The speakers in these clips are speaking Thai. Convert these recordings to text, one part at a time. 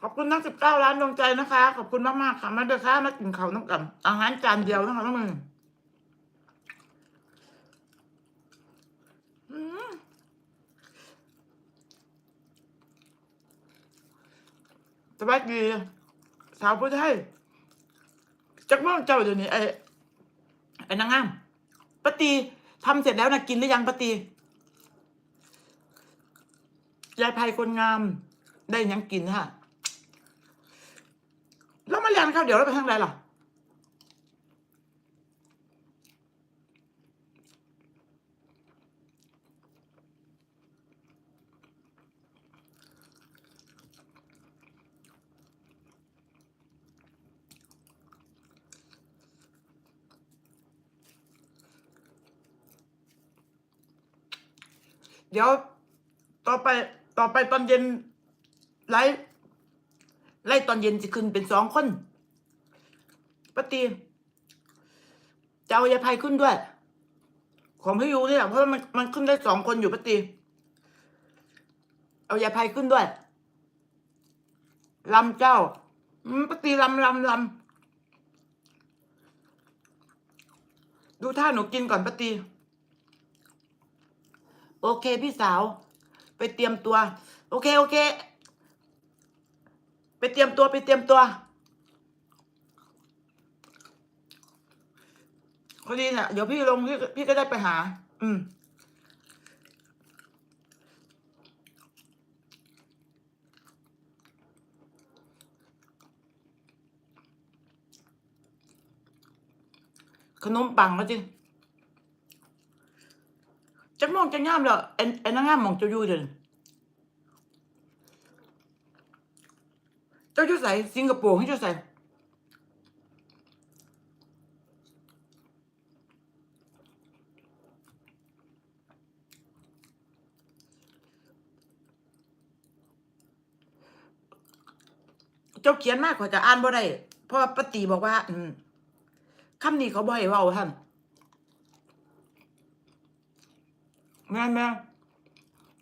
ขอบคุณทั้งสิบเก้าล้านดวงใจนะคะ ขอบคุณมากๆค่ะ มาเด้อค่ะมากินเขาน้ำกันอาหารจานเดียวนะคะน้องมึงอืมสวัสดีสาวผู้ไทยจักม่องเจ้าเดี๋ยวนี้ไอ้ไอ้นางงามปฏิทำเสร็จแล้วนะกินหรือยังปฏิ ยายภัยคนงาม ได้ยังกินฮะแล้วมาเรียนข้าวเดี๋ยวเราไปทางไหนล่ะเดี๋ยวต่อไป ต่อไปตอนเย็นไล่ไล่ตอนเย็นจะขึ้นเป็นสองคนปฏิจะเอายาภัยขึ้นด้วย ของพี่ยูเนี่ยเพราะมันมันขึ้นได้สองคนอยู่ปฏิเอายาภัยขึ้นด้วยลำเจ้าปฏิลำลำลำดูท่าหนูกินก่อนปฏิโอเคพี่สาว ไปเตรียมตัว โอเค โอเค ไปเตรียมตัวไปเตรียมตัวพอดีเนี่ยเดี๋ยวพี่ลงพี่พี่ก็ได้ไปหา อืมขนมปังก็จริง จักมองจักงามแล้วไอ้ไอ้นางงามมองเจ้ายู่เดินเจ้ายู่ใส่สิงคโปร์ให้เจ้าใส่เจ้าเขียนมากกว่าจะอ่านบ่ได้ เพราะว่าปฏิบอกว่า อืมคำนี้เขาบ่ให้เว้าท่าน แม่แม่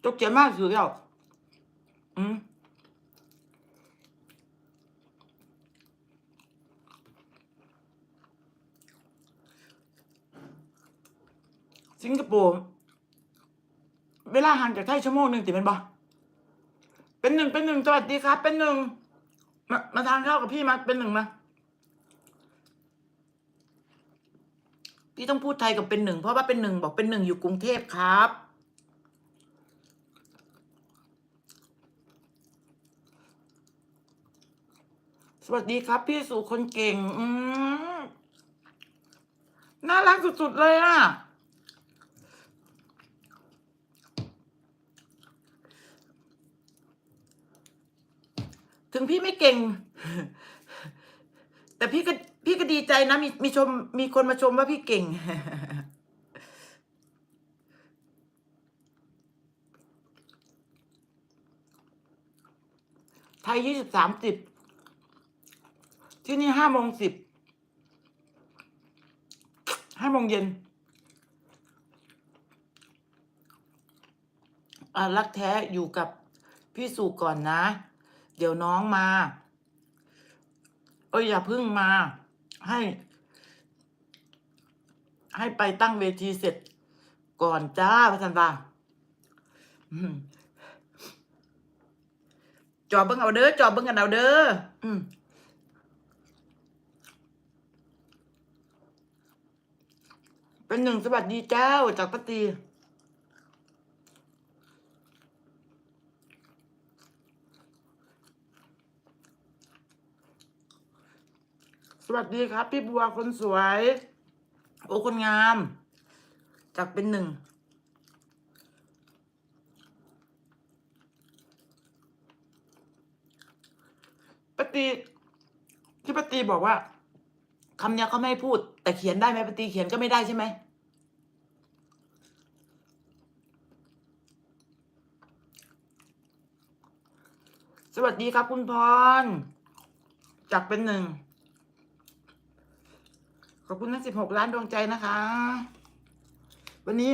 ตกใจมากสุดแล้วอืมสิงคโปร์เวลาห่างจากไทยชั่วโมงหนึ่งติเป็นบ่เป็นหนึ่งเป็นหนึ่งสวัสดีครับ เป็นหนึ่งมามาทานข้าวกับพี่มาเป็นหนึ่งมา พี่ต้องพูดไทยกับเป็นหนึ่งเพราะว่าเป็นหนึ่งบอกเป็นหนึ่งอยู่กรุงเทพครับสวัสดีครับ พี่สู่คนเก่ง อืมน่ารักสุด ๆ เลยอะ ถึงพี่ไม่เก่ง แต่พี่ก็ พี่ก็ดีใจนะมีมีชมมีคนมาชมว่าพี่เก่ง ไทยยี่สิบสามสิบที่นี่ห้าโมงสิบห้าโมงเย็นรักแท้อยู่กับพี่สุก่อนนะ เดี๋ยวน้องมา เอ้ยอย่าพึ่งมา ให้ ให้ไปตั้งเวทีเสร็จ ก่อนจ้าพระธันวาจอบเบิ้งเอาเด้อจอบเบิ้งกันเอาเด้ออืมเป็นหนึ่งสวัสดีเจ้าจากปตี วัสดีครับ พี่บัวคนสวย โอ้คนงาม จากเป็นหนึ่งปฏิที่ปฏิบอกว่าคำเนี้ยเขาไม่พูด แต่เขียนได้ไหมปฏิเขียนก็ไม่ได้ใช่ไหมสวัสดีครับคุณพรจากเป็นหนึ่ง ขอบคุณทั้งสิบหกล้านดวงใจนะคะ วันนี้